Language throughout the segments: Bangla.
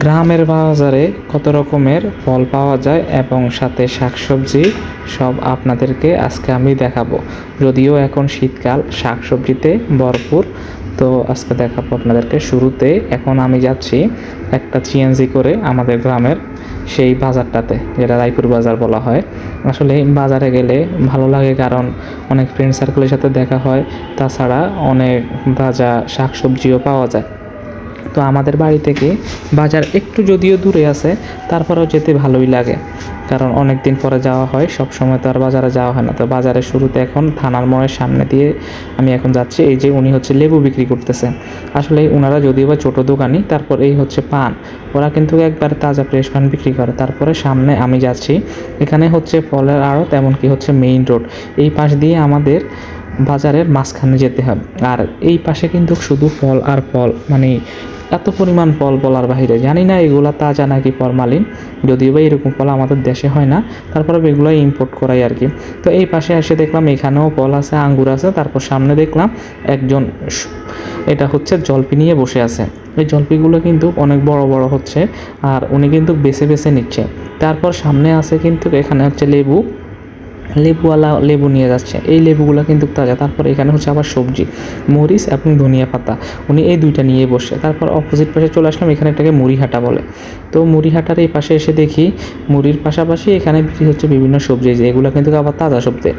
গ্রামের বাজারে কত রকমের ফল পাওয়া যায় এবং সাথে শাকসবজি সব আপনাদেরকে আজকে আমি দেখাবো। যদিও এখন শীতকাল, শাকসবজিতে ভরপুর, তো আজকে দেখাবো আপনাদেরকে শুরুতে। এখন আমি যাচ্ছি একটা চিএনজি করে আমাদের গ্রামের সেই বাজারটাতে, যেটা রায়পুর বাজার বলা হয়। আসলে বাজারে গেলে ভালো লাগে কারণ অনেক ফ্রেন্ড সার্কেলের সাথে দেখা হয়। তাছাড়া অনেক তাজা শাকসবজিও পাওয়া যায়। তো আমাদের বাড়ি থেকে বাজার একটু যদিও দূরে আছে, তারপরেও যেতে ভালোই লাগে। কারণ অনেক দিন পরে যাওয়া হয়, সব সময় তো আর বাজারে যাওয়া হয় না। তো বাজারের শুরুতে এখন থানার মোড়ের সামনে দিয়ে আমি এখন যাচ্ছি। এই যে উনি হচ্ছে লেবু বিক্রি করতেছে। আসলে ওনারা যদিও বা ছোটো দোকানি, তারপর এই হচ্ছে পান। ওরা কিন্তু একবার তাজা ফ্রেশ পান বিক্রি করে। তারপরে সামনে আমি যাচ্ছি। এখানে হচ্ছে ফলের আড়ত, এমনকি হচ্ছে মেইন রোড এই পাশ দিয়ে আমাদের বাজারের মাঝখানে যেতে হবে আর এই পাশে কিন্তু শুধু ফল আর ফল মানে এত পরিমাণ ফল বলার বাহিরে। জানি না এগুলা তাজা নাকি ফরমালিন, যদিও বা এরকম ফল আমাদের দেশে হয় না। তারপরে এগুলো ইম্পোর্ট করাই আর কি। তো এই পাশে এসে দেখলাম এখানেও ফল আছে, আঙ্গুর আছে। তারপর সামনে দেখলাম একজন এটা হচ্ছে জলপি নিয়ে বসে আছে। এই জলপিগুলো কিন্তু অনেক বড় বড় হচ্ছে, আর উনি কিন্তু বেছে বেছে নিচ্ছে। তারপর সামনে আছে কিন্তু এখানে হচ্ছে লেবু। লেবুওয়ালা লেবু নিয়ে যাচ্ছে। এই লেবুগুলো কিন্তু তাজা। তারপর এখানে হচ্ছে আবার সবজি, মরিচ এবং ধনিয়া পাতা। উনি এই দুইটা নিয়ে বসে। তারপর অপোজিট পাশে চলে আসলাম, এখানে এটাকে মুড়িহাটা বলে। তো মুড়িহাটার এই পাশে এসে দেখি, মুড়ির পাশাপাশি এখানে বিক্রি হচ্ছে বিভিন্ন সবজি। যে এগুলো কিন্তু আবার তাজা সবজি।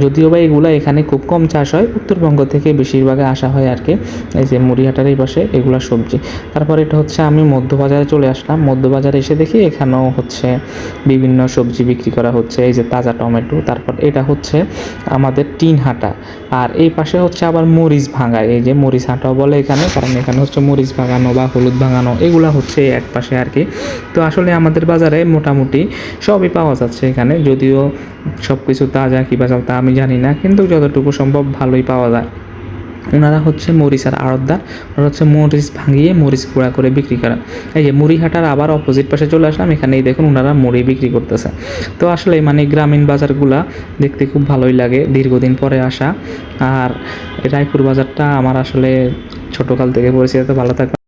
যদিও বা এগুলো এখানে খুব কম চাষ হয়, উত্তরবঙ্গ থেকে বেশিরভাগে আসা হয় আর কি। এই যে মুড়িহাটার এই পাশে এগুলো সবজি। তারপর এটা হচ্ছে আমি মধ্যবাজারে চলে আসলাম। মধ্যবাজারে এসে দেখি এখানেও হচ্ছে বিভিন্ন সবজি বিক্রি করা হচ্ছে। এই যে তাজা টমেটো তারপর এটা হচ্ছে আমাদের টিন হাঁটা। আর এই পাশে হচ্ছে আবার মরিচ ভাঙা, এই যে মরিচ হাঁটাও বলে এখানে, কারণ এখানে হচ্ছে মরিচ ভাঙানো বা হলুদ ভাঙানো, এগুলো হচ্ছে এক পাশে আর কি। তো আসলে আমাদের বাজারে মোটামুটি সবই পাওয়া যাচ্ছে এখানে, যদিও সব কিছু তাজা কী বাজার তা আমি জানি না, কিন্তু যতটুকু সম্ভব ভালোই পাওয়া যায়। ওনারা হচ্ছে মরিচ আর আড়তদার ওরা হচ্ছে মরিচ ভাঙিয়ে মরিচ গুঁড়া করে বিক্রি করেন। এই যে মুড়িহাটার আবার অপোজিট পাশে চলে আসলাম, এখানেই দেখুন ওনারা মুড়ি বিক্রি করতেছে। তো আসলে মানে গ্রামীণ বাজারগুলা দেখতে খুব ভালোই লাগে দীর্ঘদিন পরে আসা। আর রায়পুর বাজারটা আমার আসলে ছোটোকাল থেকে পরিচিত ভালো থাকবে